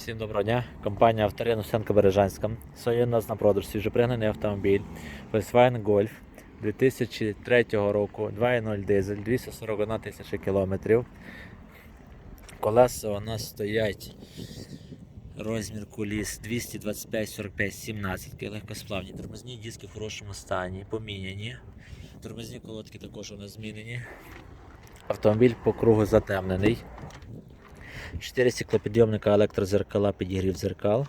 Всім доброго дня. Компанія Авторин Устенка Бережанська. Сьогодні у нас на продаж свіжопригнаний автомобіль Volkswagen Golf 2003 року, 2.0 дизель, 241 тисяча кілометрів. Колеса у нас стоять розмір куліс 225 45 17 легкосплавні. Тормозні диски в хорошому стані, поміняні. Тормозні колодки також у нас змінені. Автомобіль по кругу затемнений. 4 стеклопідйомника електрозеркала, підігрів зеркал.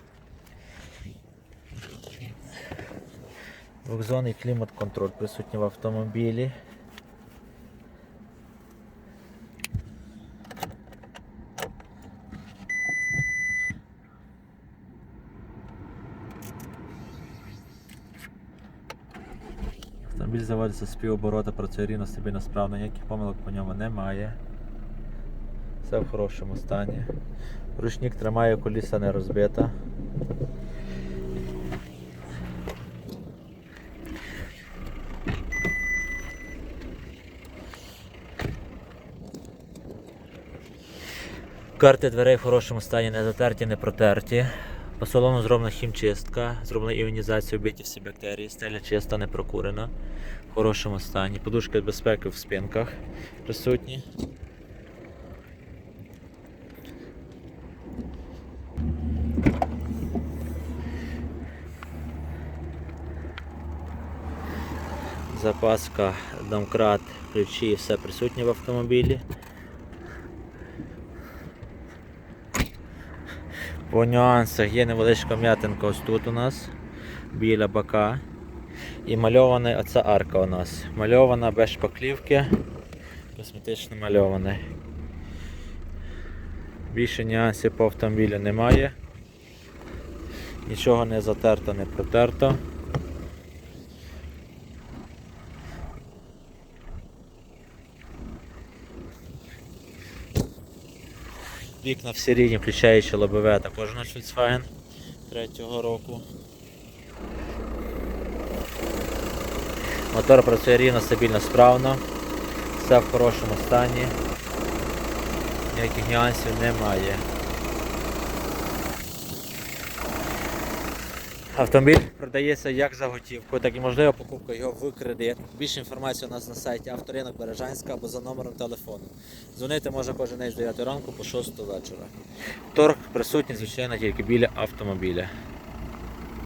Двохзонний клімат-контроль присутній в автомобілі. Автомобіль заводиться з півоборота, працює рівно, стабільно справно, ніяких помилок по ньому немає. Все в хорошому стані. Ручник тримає, коліса не розбита. Карти дверей в хорошому стані, не затерті, не протерті. По салону зроблена хімчистка, зроблена іонізація, вбиті всі бактерії, стеля чиста, не прокурена, в хорошому стані. Подушки безпеки в спинках присутні. Запаска, домкрат, ключі, все присутнє в автомобілі. По нюансах є невеличка м'ятинка ось тут у нас, біля бока. І мальована оця арка у нас. Мальована без шпаклівки, косметично мальована. Більше нюансів по автомобілю немає. Нічого не затерто, не протерто. Вікна всі рідні, включаючи лобове, також на Volkswagen третього року. Мотор працює рівно, стабільно, справно. Все в хорошому стані. Ніяких нюансів немає. Автомобіль продається як за готівку, так і можлива покупка його в кредит. Більше інформації у нас на сайті авторинок Бережанська або за номером телефону. Дзвонити може кожен день з 9 ранку по 6 вечора. Торг присутній, звичайно, тільки біля автомобіля.